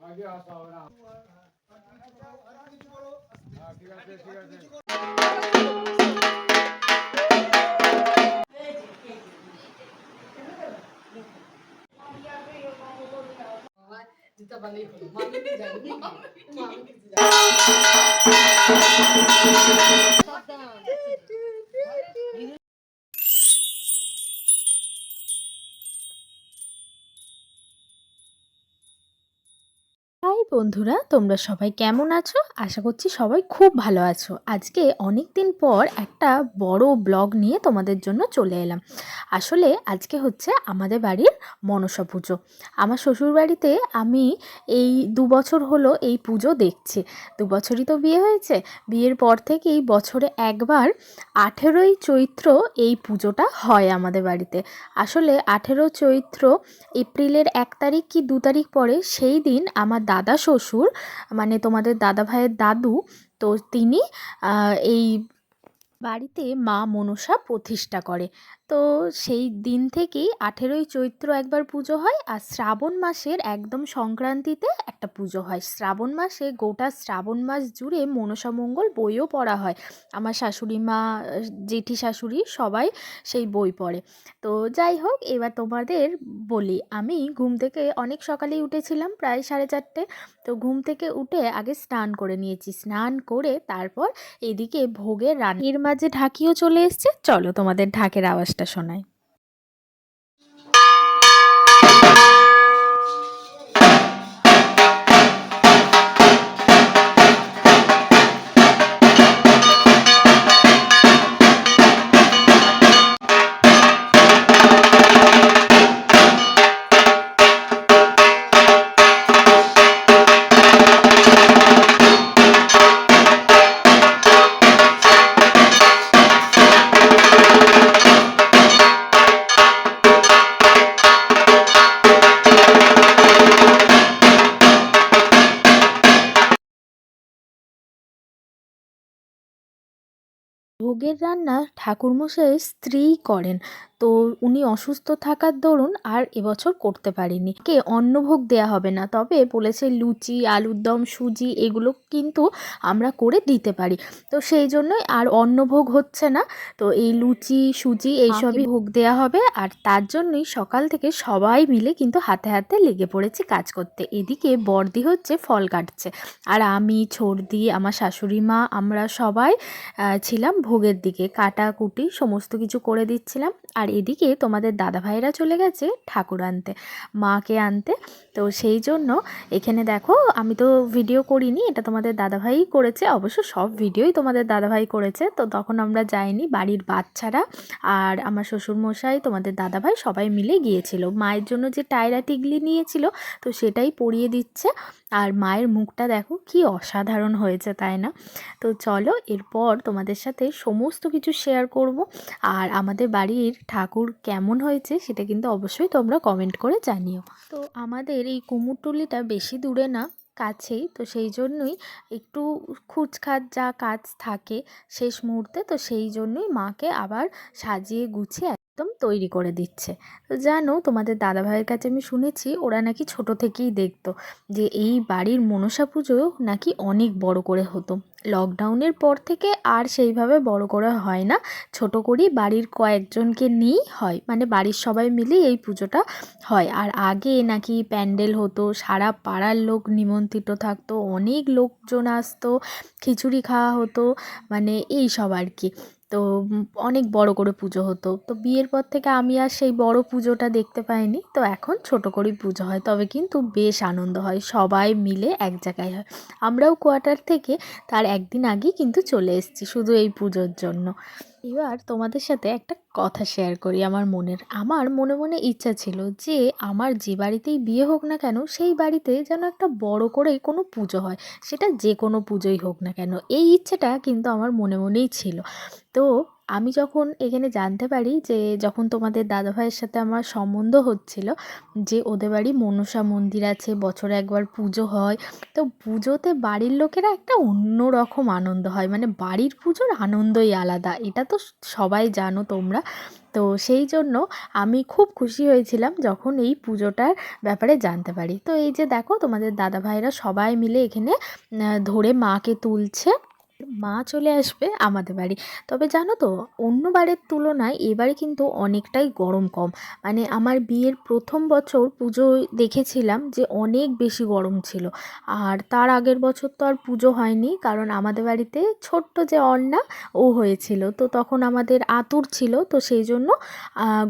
আগে আসা হবে না হ্যাঁ, ঠিক আছে ঠিক আছে দিতে পারলেই বন্ধুরা, তোমরা সবাই কেমন আছো? আশা করছি সবাই খুব ভালো আছো। আজকে অনেক দিন পর একটা বড় ব্লগ নিয়ে তোমাদের জন্য চলে এলাম। আসলে আজকে হচ্ছে আমাদের বাড়ির মনসা পুজো। আমার শ্বশুর বাড়িতে আমি এই দু বছর হলো এই পুজো দেখছি। দু বছরই তো বিয়ে হয়েছে। বিয়ের পর থেকেই বছরে একবার আঠেরোই চৈত্র এই পুজোটা হয় আমাদের বাড়িতে। আসলে আঠেরো চৈত্র এপ্রিলের এক তারিখ কি দু তারিখ পরে, সেই দিন আমার দাদা শ্বশুর মানে তোমাদের দাদা ভাইয়ের দাদু তো তিনি এই বাড়িতে মা মনসা প্রতিষ্ঠা করে। তো সেই দিন থেকেই আঠেরোই চৈত্র একবার পুজো হয় আর শ্রাবণ মাসের একদম সংক্রান্তিতে একটা পুজো হয়। শ্রাবণ মাসে গোটা শ্রাবণ মাস জুড়ে মনসা মঙ্গল বইও পড়া হয়। আমার শাশুড়ি মা, জেঠি শাশুড়ি সবাই সেই বই পড়ে। তো যাই হোক, এবার তোমাদের বলি, আমি ঘুম থেকে অনেক সকালেই উঠেছিলাম, প্রায় সাড়ে চারটে। তো ঘুম থেকে উঠে আগে স্নান করে নিয়েছি। স্নান করে তারপর এদিকে ভোগের রান্নার মাঝে ঢাকিও চলে এসছে। চলো তোমাদের ঢাকের আওয়াজটা শোনাই রান্না ঠাকুরমশাইয়ের স্ত্রীই করেন। তো উনি অসুস্থ থাকার দরুন আর এবছর করতে পারিনি। কে অন্নভোগ দেয়া হবে না তবে বলেছে লুচি আলুর দম সুজি এগুলো কিন্তু আমরা করে দিতে পারি। তো সেই জন্যই আর অন্নভোগ হচ্ছে না। তো এই লুচি সুজি এইসবই ভোগ দেয়া হবে আর তার জন্যই সকাল থেকে সবাই মিলে কিন্তু হাতে হাতে লেগে পড়েছি কাজ করতে। এদিকে বর্দি হচ্ছে ফল কাটছে। আর আমি ছর্দি আমার শাশুড়ি মা আমরা সবাই ছিলাম ভোগের দিকে। কাটাকুটি সমস্ত কিছু করে দিচ্ছিলাম। আর এদিকে তোমাদের দাদা ভাইরা চলে গেছে ঠাকুর আনতে, মাকে আনতে। তো সেই জন্য এখানে দেখো, আমি তো ভিডিও করিনি, এটা তোমাদের দাদাভাই করেছে, অবশ্য সব ভিডিওই তোমাদের দাদাভাই করেছে। তো তখন আমরা যাইনি, বাড়ির বাচ্চারা আর আমার শ্বশুরমশাই, তোমাদের দাদাভাই সবাই মিলে গিয়েছিল। মায়ের জন্য যে টায়রা টিগলি নিয়েছিল, তো সেটাই পরিয়ে দিচ্ছে। আর মায়ের মুখটা দেখো কি অসাধারণ হয়েছে, তাই না? তো চলো এরপর তোমাদের সাথে সমস্ত কিছু শেয়ার করব। আর আমাদের বাড়ির ঠাকুর কেমন হয়েছে সেটা কিন্তু অবশ্যই তোমরা কমেন্ট করে জানিও। তো আমাদের এই কুমোরটুলিটা বেশি দূরে না, কাছেই, তো সেই জন্যই একটু খুচখাচ যা কাজ থাকে শেষ মুহূর্তে, তো সেই জন্যই মাকে আবার সাজিয়ে গুছিয়ে একদম তৈরি করে দিচ্ছে। তো জানো, তোমাদের দাদাভাইয়ের কাছে আমি শুনেছি, ওরা নাকি ছোট থেকেই দেখতো যে এই বাড়ির মনসা পুজো নাকি অনেক বড় করে হতো। লকডাউনের পর থেকে আর সেইভাবে বড় করে হয় না, ছোট করেই বাড়ির কয়েকজনকে নিয়েই হয়। মানে বাড়ির সবাই মিলেই এই পুজোটা হয়। আর আগে নাকি প্যান্ডেল হতো, সারা পাড়ার লোক নিমন্ত্রিত থাকতো, অনেক লোকজন আসতো, খিচুড়ি খাওয়া হতো মানে এই সব আর কি। তো অনেক বড় করে পুজো হতো। তো বিয়ের পর থেকে আমি আর সেই বড় পুজোটা দেখতে পাইনি। তো এখন ছোট করেই পুজো হয়। তবে কিন্তু বেশ আনন্দ হয়। সবাই মিলে এক জায়গায় হয়। আমরাও কোয়ার্টার থেকে তার একদিন আগেই কিন্তু চলে এসেছি শুধু এই পুজোর জন্য। এবার তোমাদের সাথে একটা কথা শেয়ার করি আমার মনের। আমার মনে মনে ইচ্ছা ছিল যে আমার যে বাড়িতেই বিয়ে হোক না কেন, সেই বাড়িতে যেন একটা বড় করে কোনো পুজো হয়। সেটা যে কোনো পুজোই হোক না কেন, এই ইচ্ছেটা কিন্তু আমার মনে মনেই ছিল। তো আমি যখন এখানে জানতে পারি যে যখন তোমাদের দাদাভাইয়ের সাথে আমার সম্বন্ধ হচ্ছিল, যে ওদের বাড়ি মনসা মন্দির আছে, বছরে একবার পুজো হয়, তো পুজোতে বাড়ির লোকেরা একটা অন্য রকম আনন্দ হয়। মানে বাড়ির পুজোর আনন্দই আলাদা, এটা তো সবাই জানো তোমরা। তো সেই জন্য আমি খুব খুশি হয়েছিলাম যখন এই পুজোটার ব্যাপারে জানতে পারি। তো এই যে দেখো, তোমাদের দাদাভাইরা সবাই মিলে এখানে ধরে মাকে তুলছে। মা চলে আসবে আমাদের বাড়ি। তবে জানো তো, অন্য বারের তুলনায় এবারে কিন্তু অনেকটাই গরম কম। মানে আমার বিয়ের প্রথম বছর পুজোয় দেখেছিলাম যে অনেক বেশি গরম ছিল। আর তার আগের বছর তো আর পুজো হয়নি, কারণ আমাদের বাড়িতে ছোট্ট যে অন্না, ও হয়েছিল। তো তখন আমাদের আতুর ছিল, তো সেই জন্য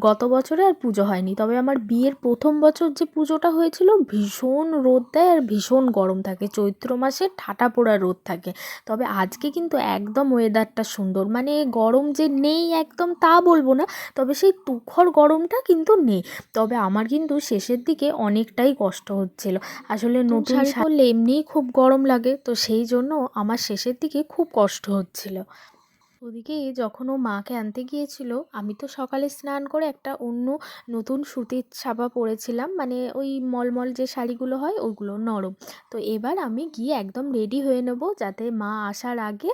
গত বছরে আর পুজো হয়নি। তবে আমার বিয়ের প্রথম বছর যে পুজোটা হয়েছিল, ভীষণ রোদ দেয় আর ভীষণ গরম থাকে। চৈত্র মাসে ঠাটা পোড়া রোদ থাকে। তবে আজকে কিন্তু একদম ওয়েদারটা সুন্দর। মানে গরম যে নেই একদম তা বলব না তবে সেই তুখর গরমটা কিন্তু নেই। তবে আমার কিন্তু শেষের দিকে অনেকটাই কষ্ট হচ্ছিল। আসলে নতুন শাড়ি পরলে এমনিই খুব গরম লাগে তো সেই জন্য আমার শেষের দিকে খুব কষ্ট হচ্ছিল। ওদিকে যখন ও মাকে আনতে গিয়েছিল, আমি তো সকালে স্নান করে একটা অন্য নতুন সুতির ছাপা পরেছিলাম। মানে ওই মলমল যে শাড়িগুলো হয় ওইগুলো নরম। তো এবার আমি গিয়ে একদম রেডি হয়ে নেব যাতে মা আসার আগে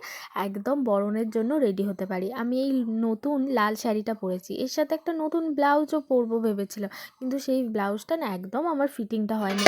একদম বরণের জন্য রেডি হতে পারি। আমি এই নতুন লাল শাড়িটা পরেছি। এর সাথে একটা নতুন ব্লাউজও পরবো ভেবেছিলাম, কিন্তু সেই ব্লাউজটা না একদম আমার ফিটিংটা হয়নি।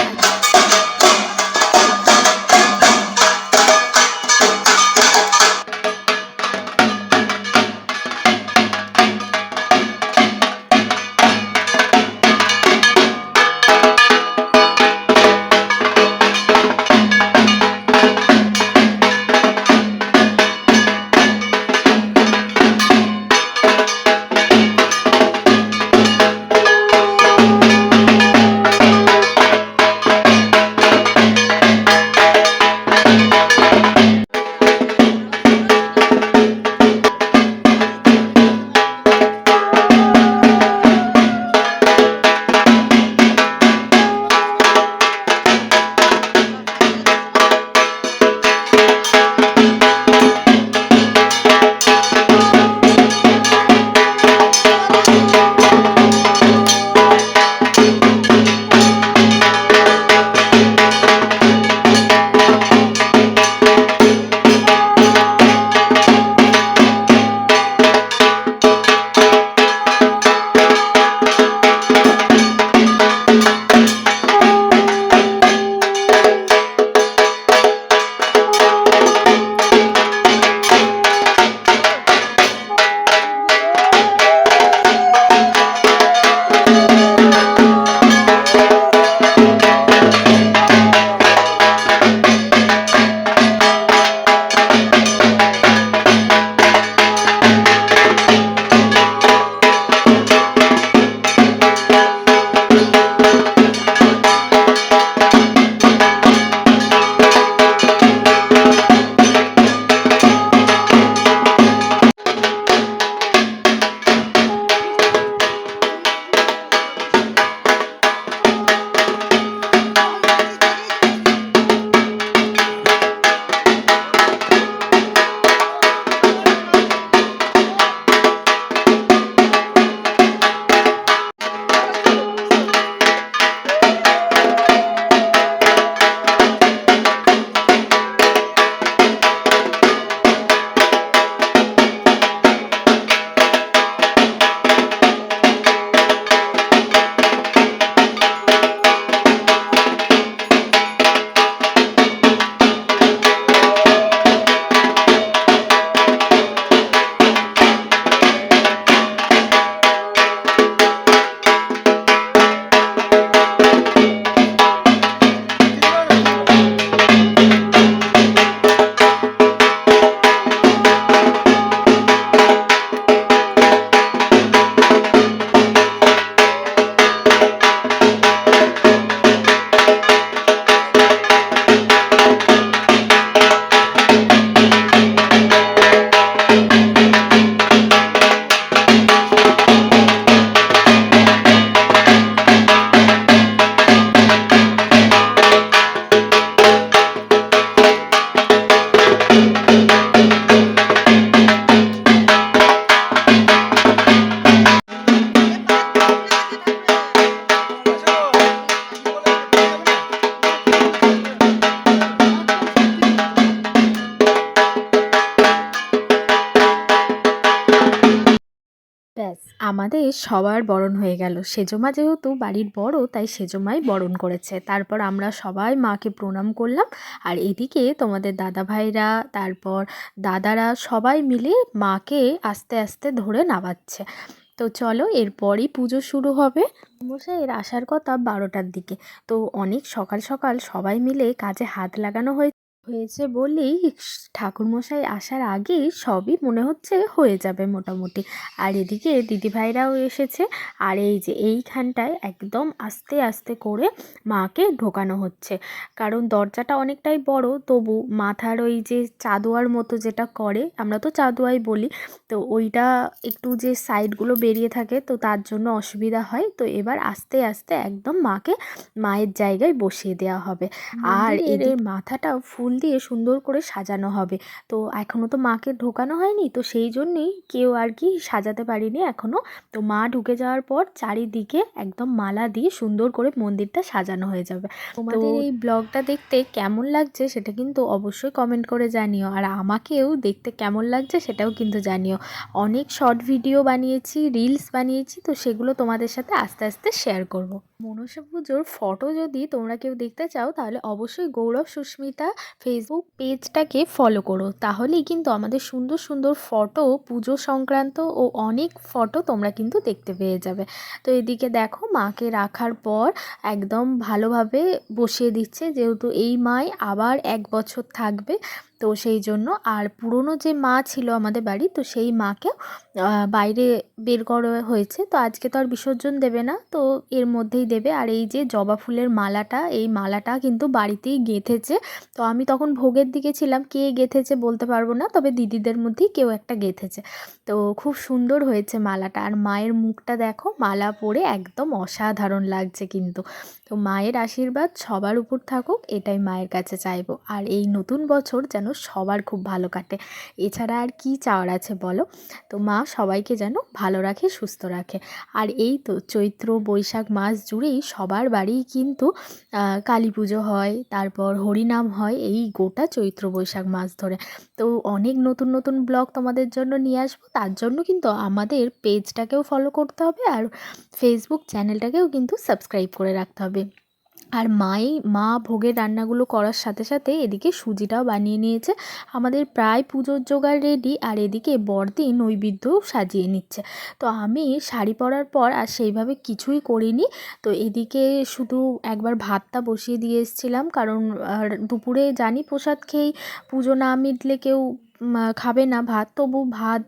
আমাদের সবার বরণ হয়ে গেল। সেজমা যেহেতু বাড়ির বড়, তাই সেজমাই বরণ করেছে। তারপর আমরা সবাই মাকে প্রণাম করলাম। আর এদিকে তোমাদের দাদা ভাইরা তারপর দাদারা সবাই মিলে মাকে আস্তে আস্তে ধরে নামাচ্ছে। তো চলো, এরপরই পুজো শুরু হবে। এর আসার কথা বারোটার দিকে। তো অনেক সকাল সকাল সবাই মিলে কাজে হাত লাগানো হয়ে হয়েছে বলেই ঠাকুরমশাই আসার আগেই সবই মনে হচ্ছে হয়ে যাবে মোটামুটি। আর এদিকে দিদিভাইরাও এসেছে। আর এই যে এইখানটায় একদম আস্তে আস্তে করে মাকে ঢোকানো হচ্ছে। কারণ দরজাটা অনেকটাই বড় তবু মাথার ওই যে চাদোয়ার মতো যেটা করে আমরা তো চাদোয়াই বলি তো ওইটা একটু যে সাইডগুলো বেরিয়ে থাকে তো তার জন্য অসুবিধা হয়। তো এবার আস্তে আস্তে একদম মাকে মায়ের জায়গায় বসিয়ে দেওয়া হবে। আর এর মাথাটাও ফুল দিয়ে সুন্দর করে সাজানো হবে। তো এখনও তো মাকে ঢোকানো হয়নি তো সেই জন্যেই কেউ আর কি সাজাতে পারিনি এখনও তো মা ঢুকে যাওয়ার পর চারিদিকে একদম মালা দিয়ে সুন্দর করে মন্দিরটা সাজানো হয়ে যাবে। তোমাদের এই ব্লগটা দেখতে কেমন লাগছে সেটা কিন্তু অবশ্যই কমেন্ট করে জানিও। আর আমাকেও দেখতে কেমন লাগছে সেটাও কিন্তু জানিও। অনেক শর্ট ভিডিও বানিয়েছি রিলস বানিয়েছি তো সেগুলো তোমাদের সাথে আস্তে আস্তে শেয়ার করব। মনসা পুজোর ফটো যদি তোমরা কেউ দেখতে চাও, তাহলে অবশ্যই গৌরব সুস্মিতা ফেসবুক পেজটাকে ফলো করো। তাহলেই কিন্তু আমাদের সুন্দর সুন্দর ফটো পুজো সংক্রান্ত ও অনেক ফটো তোমরা কিন্তু দেখতে পেয়ে যাবে। তো এদিকে দেখো, মাকে রাখার পর একদম ভালোভাবে বসিয়ে দিচ্ছে, যেহেতু এই মাই আবার এক বছর থাকবে। তো সেই জন্য আর পুরনো যে মা ছিল আমাদের বাড়ি, তো সেই মাকে বাইরে বের করা হয়েছে। তো আজকে তো আর বিসর্জন দেবে না, তো এর মধ্যেই দেবে। আর এই যে জবা ফুলের মালাটা, এই মালাটা কিন্তু বাড়িতেই গেঁথেছে। তো আমি তখন ভোগের দিকে ছিলাম, কে গেঁথেছে বলতে পারব না, তবে দিদিদের মধ্যেই কেউ একটা গেঁথেছে। তো খুব সুন্দর হয়েছে মালাটা। আর মায়ের মুখটা দেখো, মালা পরে একদম অসাধারণ লাগছে কিন্তু। তো মায়ের আশীর্বাদ সবার উপর থাকুক, এটাই মায়ের কাছে চাইব। আর এই নতুন বছর যেন সবার খুব ভালো কাটে। এছাড়া আর কি চাওয়ার আছে বলো? তো মা সবাইকে যেন ভালো রাখে, সুস্থ রাখে। আর এই তো চৈত্র, বৈশাখ মাস জুড়েই সবার বাড়িই কিন্তু কালী পুজো হয়, তারপর হরিনাম হয় এই গোটা চৈত্র, বৈশাখ মাস ধরে। তো অনেক নতুন নতুন ব্লগ তোমাদের জন্য নিয়ে আসব। তার জন্য কিন্তু আমাদের পেজটাকেও ফলো করতে হবে আর ফেসবুক চ্যানেলটাকেও কিন্তু সাবস্ক্রাইব করে রাখতে হবে। আর মাই, মা ভোগের রান্নাগুলো করার সাথে সাথে এদিকে সুজিটাও বানিয়ে নিয়েছে। আমাদের প্রায় পুজোর জোগাড় রেডি আর এদিকে বড়দি নৈবেদ্যও সাজিয়ে নিচ্ছে। তো আমি শাড়ি পরার পর আর সেইভাবে কিছুই করিনি। তো এদিকে শুধু একবার ভাতটা বসিয়ে দিয়ে এসেছিলাম কারণ দুপুরে জানি প্রসাদ খেয়েই পুজো না মিটলে কেউ খাবে না ভাত। তবু ভাত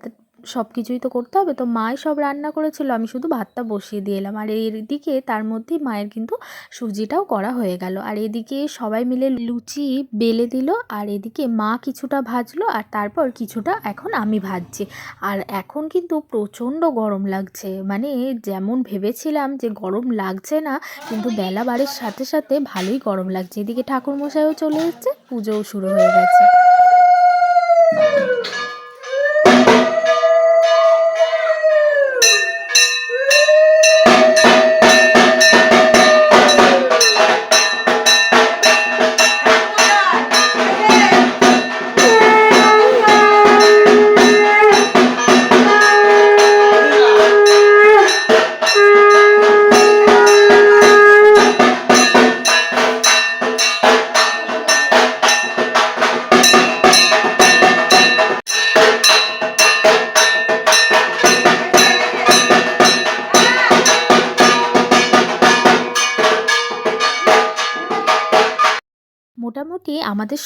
সব কিছুই তো করতে হবে। তো মাই সব রান্না করেছিল, আমি শুধু ভাতটা বসিয়ে দিয়ে এলাম। আর এদিকে তার মধ্যেই মায়ের কিন্তু সুজিটাও করা হয়ে গেল। আর এদিকে সবাই মিলে লুচি বেলে দিল, আর এদিকে মা কিছুটা ভাজলো, আর তারপর কিছুটা এখন আমি ভাজছি। আর এখন কিন্তু প্রচণ্ড গরম লাগছে। মানে যেমন ভেবেছিলাম যে গরম লাগছে না, কিন্তু বেলা বাড়ির সাথে সাথে ভালোই গরম লাগছে। এদিকে ঠাকুরমশাইও চলে এসেছে, পুজোও শুরু হয়ে গেছে।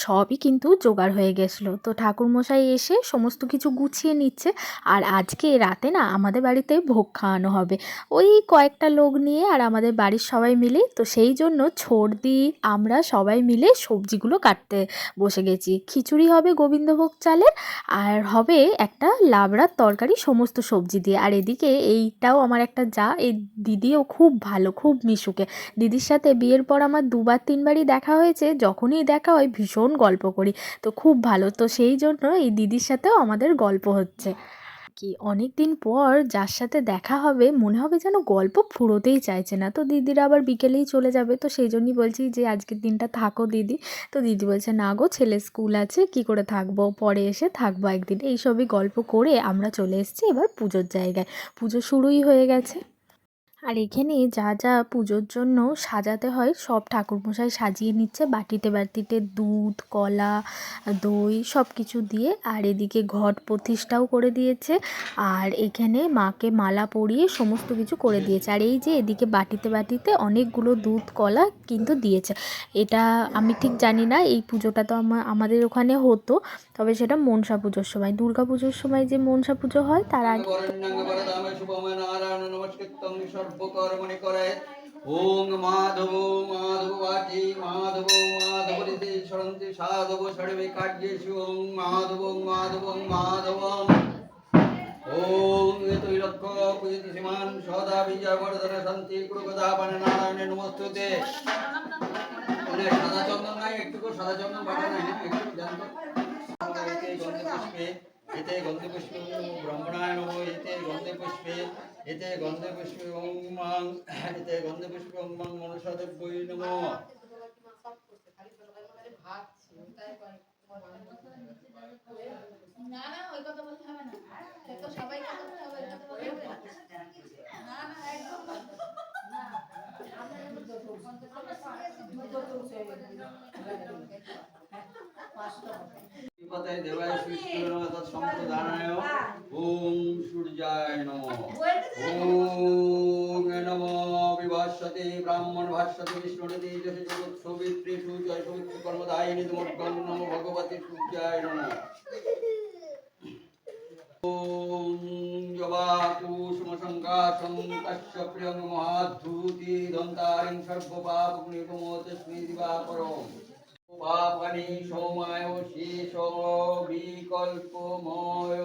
সবই কিন্তু জোগাড় হয়ে গেছিল। তো ঠাকুরমশাই এসে সমস্ত কিছু গুছিয়ে নিচ্ছে আর আজকে রাতে না আমাদের বাড়িতে ভোগ খাওয়ানো হবে। ওই কয়েকটা লোক নিয়ে আর আমাদের বাড়ির সবাই মিলে তো সেই জন্য ছর্দি, আমরা সবাই মিলে সবজিগুলো কাটতে বসে গেছি। খিচুড়ি হবে গোবিন্দভোগ চালের আর হবে একটা লাবড়ার তরকারি সমস্ত সবজি দিয়ে। আর এদিকে এইটাও আমার একটা যা, এই দিদিও খুব ভালো, খুব মিশুকে। দিদির সাথে বিয়ের পর আমার দুবার তিনবারই দেখা হয়েছে। যখনই দেখা হয় ভীষণ গল্প করি। তো খুব ভালো। তো সেই জন্য এই দিদির সাথেও আমাদের গল্প হচ্ছে। কি অনেক দিন পর যার সাথে দেখা হবে, মনে হবে যেন গল্প ফুরোতেই চাইছে না। তো দিদিরা আবার বিকেলেই চলে যাবে। তো সেই জন্যই বলছি যে, আজকের দিনটা থাকো দিদি। তো দিদি বলছে, না গো, ছেলে স্কুল আছে, কি করে থাকব? পরে এসে থাকব একদিন। এইসবই গল্প করে আমরা চলে এসেছি এবার পুজোর জায়গায়। পুজো শুরুই হয়ে গেছে। আর এখানে যা যা পুজোর জন্য সাজাতে হয় সব ঠাকুরমশাই সাজিয়ে নিচ্ছে। বাটিতে বাটিতে দুধ, কলা, দই সব কিছু দিয়ে আর এদিকে ঘট প্রতিষ্ঠাও করে দিয়েছে। আর এখানে মাকে মালা পরিয়ে সমস্ত কিছু করে দিয়েছে। আর এই যে এদিকে বাটিতে বাটিতে অনেকগুলো দুধ, কলা কিন্তু দিয়েছে। এটা আমি ঠিক জানি না, এই পুজোটা তো আমা- আমাদের ওখানে হতো, তবে সেটা মনসা পুজোর সময়। দুর্গা পুজোর সময় যে মনসা পুজো হয়, তার আগে সর্বকর্মণি করে। ওং মাধব মাধব বাচি মাধব মাধব রিতে সরন্তি সাধব ষড়বে কার্যেষু। ওং মাধব মাধব মাধব। ওং এতৈ লক্ষ পূজিতি সীমান সদা বিজয় বর্ধন শান্তি কুরুকদাপন নারায়ণে নমস্তুতে। সাদা চন্দন নাই একটু সাদা চন্দন বাটা নাই একটু জানতো। পুষ্পে এতে গন্ধে পুষ্পে ব্রহ্মণায় নমো এতে গন্ধে পুষ্পে এতে গন্ধে পুষ্পে ওং মাং এতে গন্ধে পুষ্পে ওং মাং দেব্যই নমো। না না ওই কথা বলতে হবে না। তো সবাই কথা হবে ওই কথা বলতে হবে। না না একদম না। বিপদে দেবায় সৃষ্টি নমঃ তৎ সম্প্রদানায় ওং সূর্যায় নমঃ। ওং নমো। বিভাসতে ব্রাহ্মণ ভাষ্যতে বিষ্ণুরতি যশে জগৎ সবিত্রেষু জয় সবিত্র কর্মদায়িনী তুমগ্গং নমো ভগবতে সূর্যায় নমঃ। ওং জবা কুসুমসংকাশং কশ্য প্রিয়ং মহাধূতি দন্তারিং সর্বপাপনির্মোতস্মি দিবাপরম পাপানি সৌমায় শেষ বিকল্পময়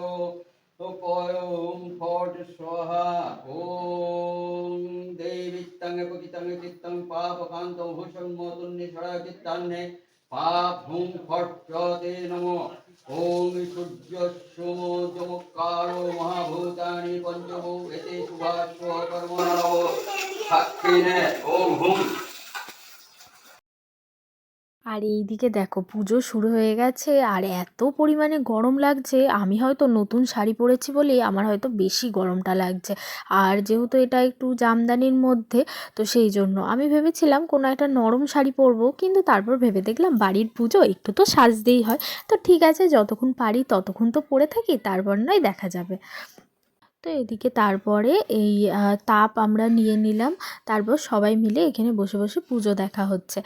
উপয়ং ফট স্বাহা ওং দেবিত্তং পকিতং চিত্তং পাপকান্তং হুষং মতুন্নি ছড়া চিত্তান্নে পাপ হুং ফট তে নমো। ওং সূর্য সোম চমৎকারো মহাভূতানি এতে শুভাস্ব কর্মণো সাক্ষিনে ওং হুং আর এইদিকে দেখো পুজো শুরু হয়ে গেছে আর এত পরিমাণে গরম লাগছে। আমি হয়তো নতুন শাড়ি পরেছি বলেই আমার হয়তো বেশি গরমটা লাগছে। আর যেহেতু এটা একটু জামদানির মধ্যে, তো সেই জন্য আমি ভেবেছিলাম কোনো একটা নরম শাড়ি পরবো, কিন্তু তারপর ভেবে দেখলাম বাড়ির পুজো একটু তো সাজতেই হয়। তো ঠিক আছে, যতক্ষণ পারি ততক্ষণ তো পরে থাকি, তারপর নয় দেখা যাবে। তো এদিকে তারপরে এই তাপ আমরা নিয়ে নিলাম। তারপর সবাই মিলে এখানে বসে বসে পুজো দেখা হচ্ছে।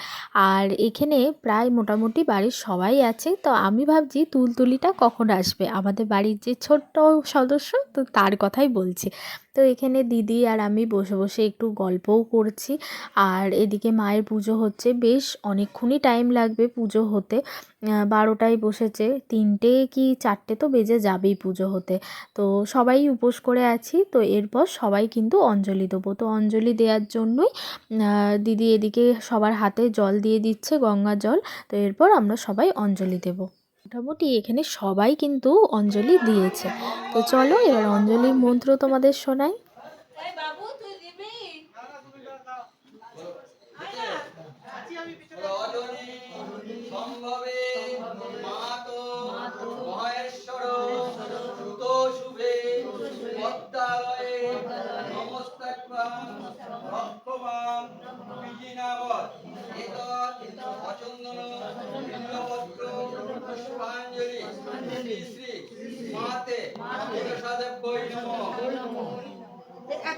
আর এখানে প্রায় মোটামুটি বাড়ির সবাই আছে। তো আমি ভাবছি তুলতুলিটা কখন আসবে? আমাদের বাড়ির যে ছোট্ট সদস্য, তো তার কথাই বলছি। তো এখানে দিদি আর আমি বসে বসে একটু গল্পও করছি। আর এদিকে মায়ের পুজো হচ্ছে, বেশ অনেকক্ষণই টাইম লাগবে পুজো হতে। বারোটায় বসেছে, তিনটে কি চারটে তো বেজে যাবেই পুজো হতে। তো সবাই উপোস করে আছি, তো এরপর সবাই কিন্তু অঞ্জলি দেবো। তো অঞ্জলি দেওয়ার জন্যই দিদি এদিকে সবার হাতে জল দিয়ে দিচ্ছে, গঙ্গা জল। তো এরপর আমরা সবাই অঞ্জলি দেব। মোটামুটি এখানে সবাই কিন্তু অঞ্জলি দিয়েছে। তো চলো এবার অঞ্জলির মন্ত্র তোমাদের শোনাই। রজনী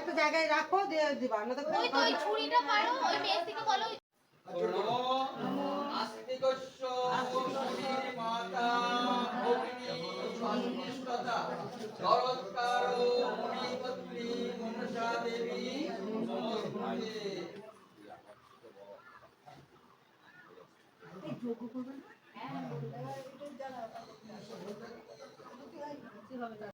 একটা জায়গায় রাখো দিয়ে দিবা না তো ওই তো ওই ছুরিটা মারো ওই মেয়ে থেকে বলো আস্তিকস্য মাতা ভগিনী সন্নিষ্ঠতা জগৎকার মুনিপত্নী মনসা দেবী নমস্তে Thank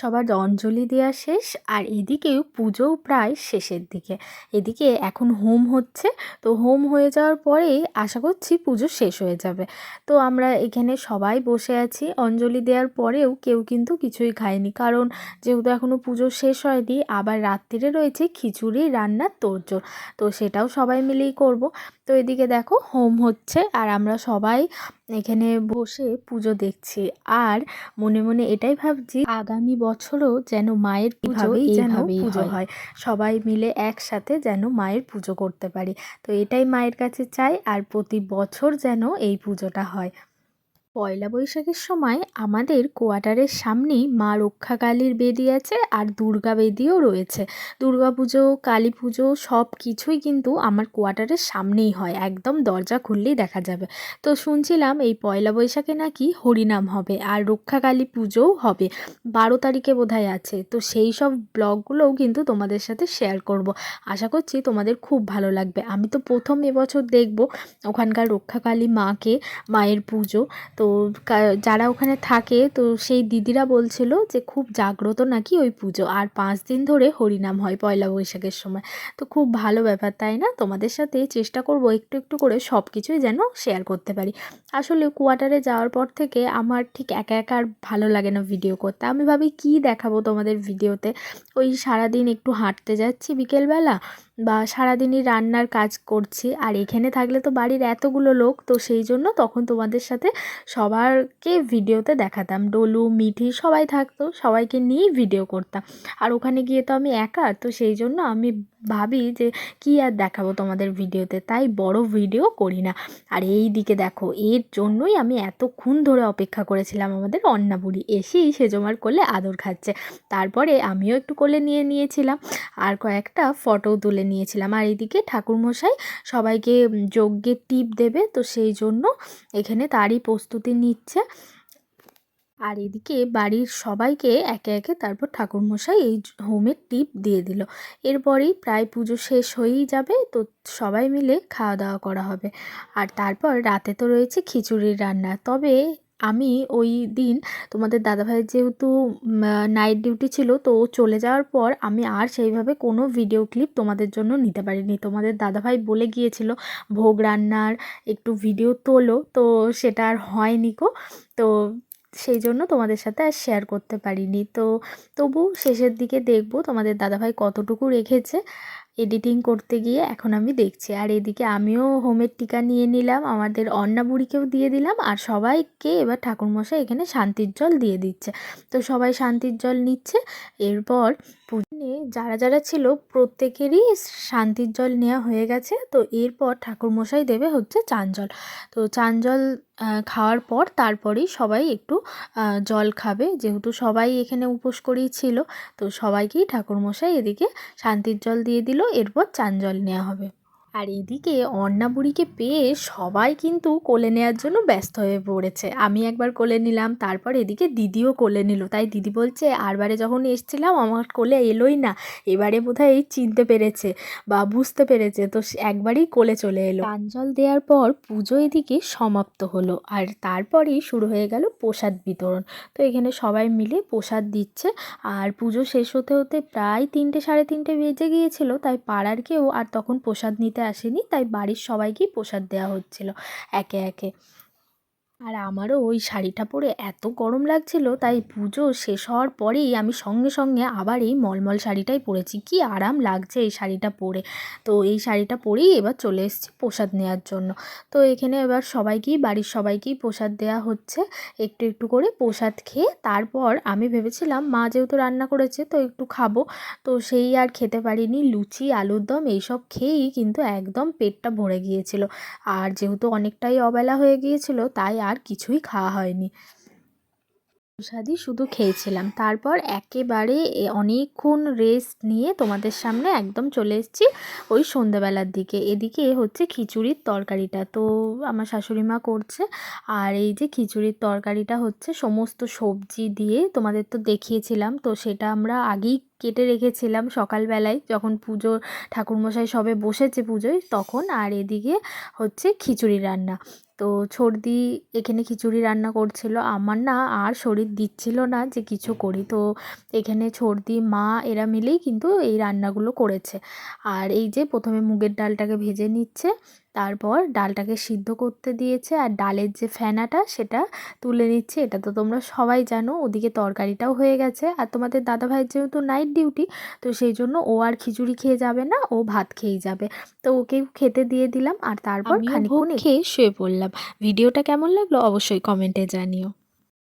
সবার অঞ্জলি দেওয়া শেষ, আর এদিকেও পুজোও প্রায় শেষের দিকে। এদিকে এখন হোম হচ্ছে, তো হোম হয়ে যাওয়ার পরে আশা করছি পুজো শেষ হয়ে যাবে। তো আমরা এখানে সবাই বসে আছি। অঞ্জলি দেওয়ার পরেও কেউ কিন্তু কিছুই খায়নি। কারণ যেহেতু এখনও পুজো শেষ হয়নি, আবার রাত্রিরে রয়েছে খিচুড়ি রান্নার তোড়জোড় তো সেটাও সবাই মিলেই করব। তো এদিকে দেখো হোম হচ্ছে, আর আমরা সবাই এখানে বসে পুজো দেখছি। আর মনে মনে এটাই ভাবছি, আগামী বছরও যেন মায়ের পুজো যেন এইভাবেই পুজো হয়। সবাই মিলে একসাথে যেন মায়ের পুজো করতে পারি। তো এটাই মায়ের কাছে চাই আর প্রতি বছর যেন এই পুজোটা হয়। পয়লা বৈশাখের সময় আমাদের কোয়ার্টারের সামনেই মা রক্ষাকালীর বেদি আছে আর দুর্গা বেদিও রয়েছে। দুর্গা পুজো, কালী পুজো সব কিছুই কিন্তু আমার কোয়ার্টারের সামনেই হয়। একদম দরজা খুললেই দেখা যাবে। তো শুনছিলাম এই পয়লা বৈশাখে নাকি হরিনাম হবে আর রক্ষাকালী পুজোও হবে। বারো তারিখে বোধহয় আছে। তো সেই সব ব্লগগুলোও কিন্তু তোমাদের সাথে শেয়ার করব। আশা করছি তোমাদের খুব ভালো লাগবে। আমি তো প্রথম এবছর দেখব ওখানকার রক্ষাকালী মাকে, মায়ের পুজো। তো কা- যারা ওখানে থাকে, তো সেই দিদিরা বলছিল যে খুব জাগ্রত নাকি ওই পুজো। আর পাঁচ দিন ধরে হরিনাম হয় পয়লা বৈশাখের সময়। তো খুব ভালো ব্যাপার, তাই না? তোমাদের সাথে চেষ্টা করব একটু একটু করে সব কিছুই যেন শেয়ার করতে পারি। আসলে কোয়ার্টারে যাওয়ার পর থেকে আমার ঠিক একা একা আর ভালো লাগে না ভিডিও করতে। আমি ভাবি কি দেখাবো তোমাদের ভিডিওতে ওই সারাদিন একটু হাঁটতে যাচ্ছি বিকেলবেলা। বা সারাদিনই রান্নার কাজ করছি। আর এখানে থাকলে তো বাড়ির এতগুলো লোক, তো সেই জন্য তখন তোমাদের সাথে সবারকে ভিডিওতে দেখাতাম। ডলু, মিঠি সবাই থাকতো, সবাইকে নিয়েই ভিডিও করতাম। আর ওখানে গিয়ে তো আমি একা, তো সেই জন্য আমি ভাবি যে কি আর দেখাবো তোমাদের ভিডিওতে? তাই বড় ভিডিও করি না। আর এই দিকে দেখো, এর জন্যই আমি এতক্ষণ ধরে অপেক্ষা করেছিলাম আমাদের অন্নাবুড়ি। এসেই সেজমার কোলে আদর খাচ্ছে। তারপরে আমিও একটু কোলে নিয়ে নিয়েছিলাম। আর কয়েকটা ফটো তুলে নিয়েছিলাম। আর এইদিকে ঠাকুরমশাই সবাইকে যজ্ঞের টিপ দেবে, তো সেই জন্য এখানে তারই প্রস্তুতি নিচ্ছে। আর এদিকে বাড়ির সবাইকে একে একে তারপর ঠাকুরমশাই এই হোমের টিপ দিয়ে দিল। এরপরেই প্রায় পুজো শেষ হয়েই যাবে, তো সবাই মিলে খাওয়া দাওয়া করা হবে। আর তারপর রাতে তো রয়েছে খিচুড়ির রান্না। তবে আমি ওই দিন তোমাদের দাদাভাইয়ের যেহেতু নাইট ডিউটি ছিল, তো চলে যাওয়ার পর আমি আর সেইভাবে কোনো ভিডিও ক্লিপ তোমাদের জন্য নিতে পারিনি। তোমাদের দাদাভাই বলে গিয়েছিল, ভোগ রান্নার একটু ভিডিও তোলো। তো সেটা আর হয়নি কো তো সেই জন্য তোমাদের সাথে আর শেয়ার করতে পারিনি। তো তবু শেষের দিকে দেখব তোমাদের দাদাভাই কতটুকু রেখেছে। এডিটিং করতে গিয়ে এখন আমি দেখছি। আর এদিকে আমিও হোমের টিকা নিয়ে নিলাম, আমাদের অন্নাবুড়িকেও দিয়ে দিলাম, আর সবাইকে এবার ঠাকুরমশাই এখানে শান্তির জল দিয়ে দিচ্ছে। তো সবাই শান্তির জল নিচ্ছে, এরপর পুজো যারা যারা ছিল প্রত্যেকেরই শান্তির জল নেওয়া হয়ে গেছে। তো এরপর ঠাকুরমশাই দেবে হচ্ছে চান জল। তো চান জল খাওয়ার পর তারপরেই সবাই একটু জল খাবে। যেহেতু সবাই এখানে উপোস করেই ছিল, তো সবাইকেই ঠাকুরমশাই এদিকে শান্তির জল দিয়ে দিল। এরপর চান জল নেওয়া হবে। আর এদিকে অন্নাবুড়িকে পেয়ে সবাই কিন্তু কোলে নেওয়ার জন্য ব্যস্ত হয়ে পড়েছে। আমি একবার কোলে নিলাম, তারপর এদিকে দিদিও কোলে নিল। তাই দিদি বলছে, আরবারে যখন এসছিলাম, আমার কোলে এলোই না। এবারে বোধহয় এই চিনতে পেরেছে বা বুঝতে পেরেছে, তো একবারই কোলে চলে এলো। প্রাঞ্জল দেওয়ার পর পুজো এদিকে সমাপ্ত হলো আর তারপরেই শুরু হয়ে গেল প্রসাদ বিতরণ। তো এখানে সবাই মিলে প্রসাদ দিচ্ছে আর পুজো শেষ হতে হতে প্রায় তিনটে সাড়ে তিনটে বেজে গিয়েছিল, তাই পাড়ার কেউ আর তখন প্রসাদ নিতে আসেনি তাই বাড়ির সবাইকেই প্রসাদ দেওয়া হচ্ছিল। একে একে আর আমারও ওই শাড়িটা পরে এত গরম লাগছিল, তাই পুজো শেষ হওয়ার পরেই আমি সঙ্গে সঙ্গে আবার এই মলমল শাড়িটাই পরেছি। কি আরাম লাগছে এই শাড়িটা পরে। তো এই শাড়িটা পরেই এবার চলে এসেছি প্রসাদ নেওয়ার জন্য। তো এখানে এবার সবাইকেই, বাড়ির সবাইকেই প্রসাদ দেওয়া হচ্ছে। একটু একটু করে প্রসাদ খেয়ে তারপর আমি ভেবেছিলাম, মা যেহেতু রান্না করেছে তো একটু খাব। তো সেই আর খেতে পারিনি, লুচি, আলুর দম এইসব খেয়েই কিন্তু একদম পেটটা ভরে গিয়েছিল। আর যেহেতু অনেকটাই অবেলা হয়ে গিয়েছিল, তাই আর কিছুই খাওয়া হয়নি। প্রসাদই শুধু খেয়েছিলাম। তারপর একেবারে অনেকক্ষণ রেস্ট নিয়ে তোমাদের সামনে একদম চলে এসেছি ওই সন্ধেবেলার দিকে। এদিকে হচ্ছে খিচুড়ির তরকারিটা। তো আমার শাশুড়ি মা করছে আর এই যে খিচুড়ির তরকারিটা হচ্ছে সমস্ত সবজি দিয়ে তোমাদের তো দেখিয়েছিলাম। তো সেটা আমরা আগেই কেটে রেখেছিলাম সকালবেলায় যখন পুজো, ঠাকুরমশাই সবে বসেছে পুজোয় তখন। আর এদিকে হচ্ছে খিচুড়ি রান্না। তো ছর্দি এখানে খিচুড়ি রান্না করছিল। আমার না আর শরীর দিচ্ছিল না যে কিছু করি। তো এখানে ছর্দি, মা এরা মিলেই কিন্তু এই রান্নাগুলো করেছে। আর এই যে প্রথমে মুগের ডালটাকে ভেজে নিচ্ছে। তারপর ডালটাকে সিদ্ধ করতে দিয়েছে আর ডালের যে ফেনাটা সেটা তুলে নিচ্ছে। এটা তো তোমরা সবাই জানো ওদিকে তরকারিটাও হয়ে গেছে। আর তোমাদের দাদা ভাইয়ের যেহেতু নাইট ডিউটি তো সেই জন্য ও আর খিচুড়ি খেয়ে যাবে না ও ভাত খেয়ে যাবে। তো ওকেও খেতে দিয়ে দিলাম আর তারপর খানিক খেয়ে শুয়ে পড়লাম। ভিডিওটা কেমন লাগল অবশ্যই কমেন্টে জানিও।